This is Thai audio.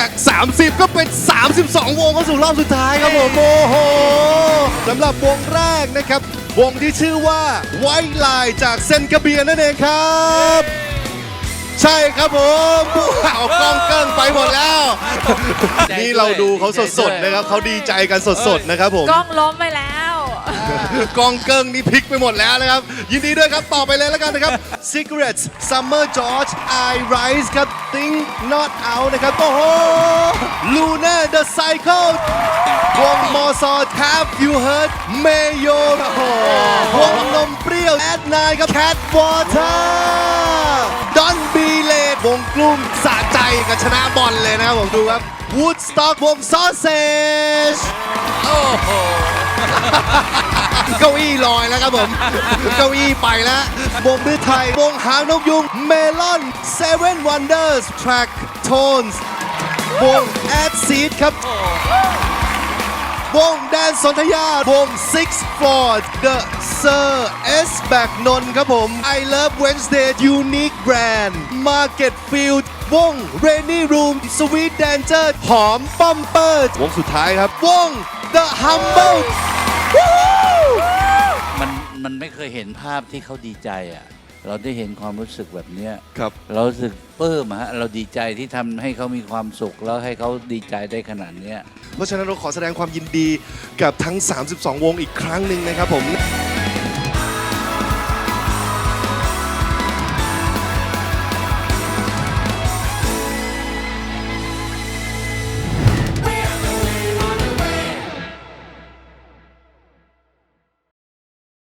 จาก 30 ก็เป็น 32 วงเข้าสู่รอบสุดท้ายครับผมโอ้โหสำหรับวงแรกนะครับ วงที่ชื่อว่าไวท์ไลน์จากเซนกาเบียนนั่นเองครับ ใช่ครับผมว้าวกล้องเกิ้งไปหมดแล้ว นี่เราดูเขาสดๆนะครับเขาดีใจกันสดๆนะครับผม กล้องล้มไปแล้ว กองเกิงนี่พลิกไปหมดแล้วนะครับ ยินดีด้วยครับ ต่อไปเลยแล้วกันนะครับ Cigarettes Summer George I Rise ครับ Think Not Out นะครับ โอ้โห Luna The Cycle วงมอซอ Have You Heard Mayo โอ้โหวงนมเปรี้ยว At Nine ครับ Cat Water Don't Be Late วงกลุ่มสะใจกับชนะบอลเลยนะครับผมดูครับ Woodstock วง Sausage โอ้โห เก้าอี้ลอยแล้วครับผม เก้าอี้ไปแล้ววงพืชไทยวงหางนกยุงเมลอน Seven Wonders Track Tones วง Ad Seed ครับ วงแดนสนธยาวง Six Ford The Sir S แบกนนท์ครับผม I Love Wednesday Unique Brand Market Field วง Rainy Room Sweet Danger หอมป้อมเปิดวงสุดท้ายครับ วง The Humble มันมันไม่เคยเห็นภาพที่เขาดีใจอะ เราได้เห็นความรู้สึกแบบเนี้ยครับ เรารู้สึกปลื้มอะฮะเราดีใจที่ทำให้เขามีความสุขแล้วให้เขาดีใจได้ขนาดเนี้ย เพราะฉะนั้นเราขอแสดงความยินดีกับทั้ง 32 วงอีกครั้งหนึ่งนะครับผม